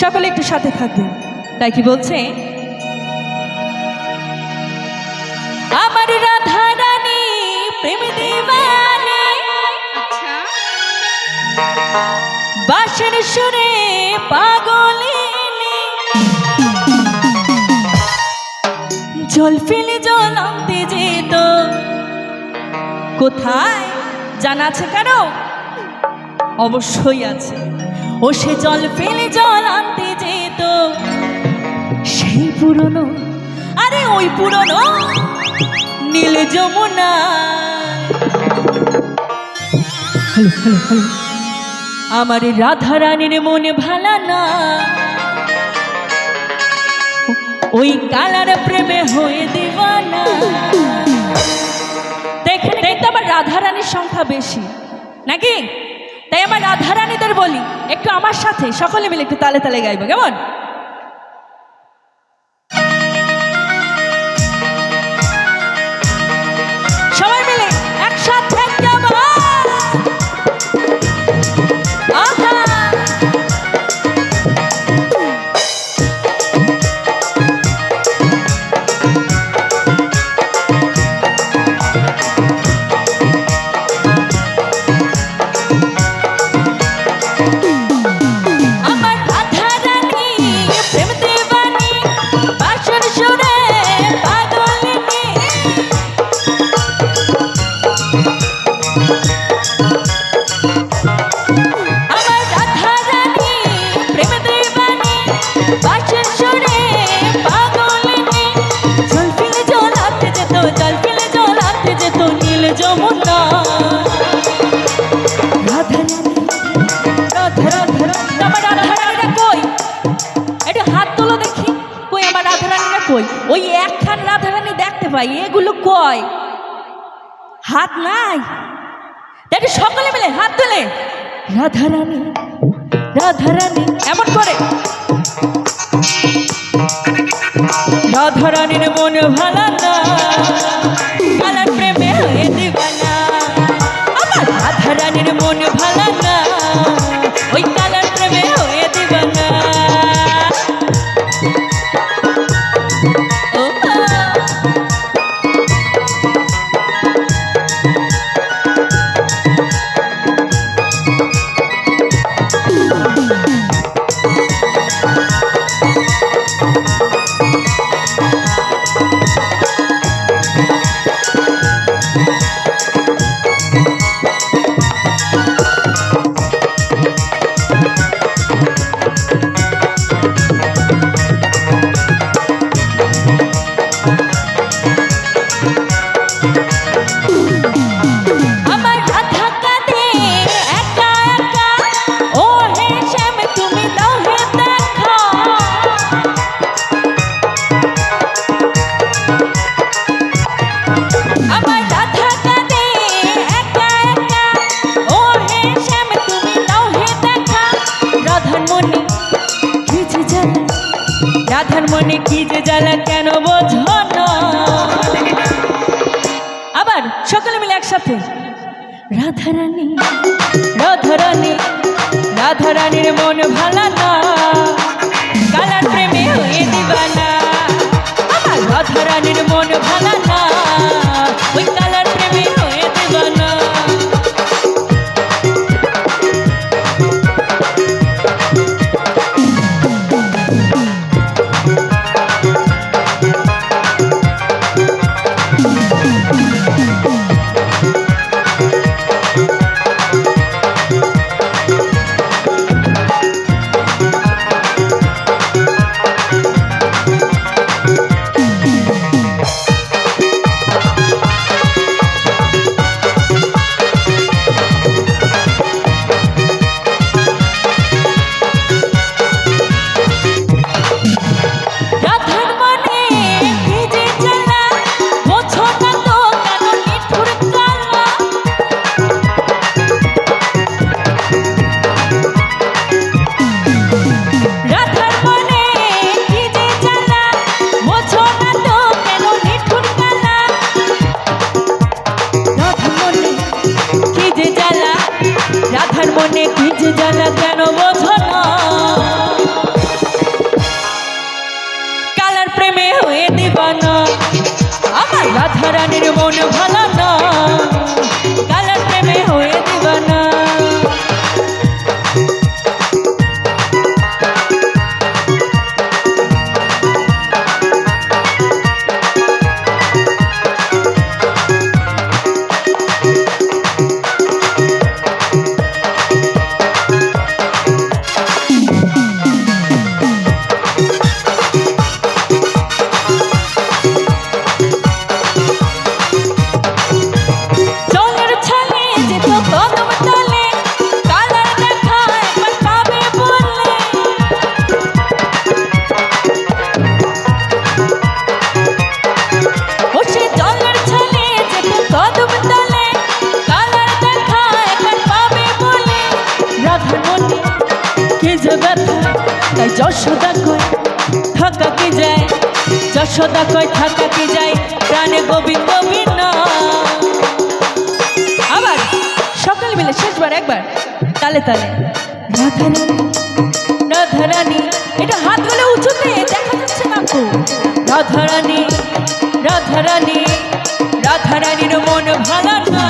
সকলে একটু সাথে থাকবে তাই কি বলছে? আমার রাধা রানী প্রেম দিবানে। আচ্ছা। বাসের সুরে পাগলিনী জল ফেলে জল আনতে যেত। কোথায়? জানা আছে কারও? অবশ্যই আছে। ও সে জল ফেলে জল আনতে যেত। সেই পুরনো, আরে ওই পুরনো নীল যমুনা। আমার রাধা রানীর মনে ভালা না। ওই কালার প্রেমে হয়ে দিবানা। দেখেন দেখতে আমার রাধা রানীর সংখ্যা বেশি। নাকি? তাই আমার রাধা রানী আমার সাথে সকলে মিলে একটু তালে তালে গাইবো কেমন? হাত নাই। দেখি সকলে মিলে হাত তোলে। রাধা রানী রাধা রানী এমন করে। রাধা রানীর মনে ভালো না। মনে কি যে জ্বালা, কেন বোঝো না। আবার সকলে মিলে একসাথে। রাধারানী রাধারানী, রাধারানীর মন ভালো না। কালার প্রেমে হয়ে দিবানা আমার রাধারানীর মন ভালো না। হয়ে দিবানা আমার রাধারানীর মন ভালো না। কি যে ব্যথা তাই যশোদা কয় থাকা কি যায়? যশোদা কয় থাকা কি যায়? প্রাণে গোবিন্দ বিন্ন আবার সকাল মিলে শেষবার, একবার, তালে তালে। রাধারানী রাধারানী, এটা হাতগুলো উঁচুতে দেখা যাচ্ছে না তো। রাধারানী রাধারানী, রাধারানীর মন ভাঙা না।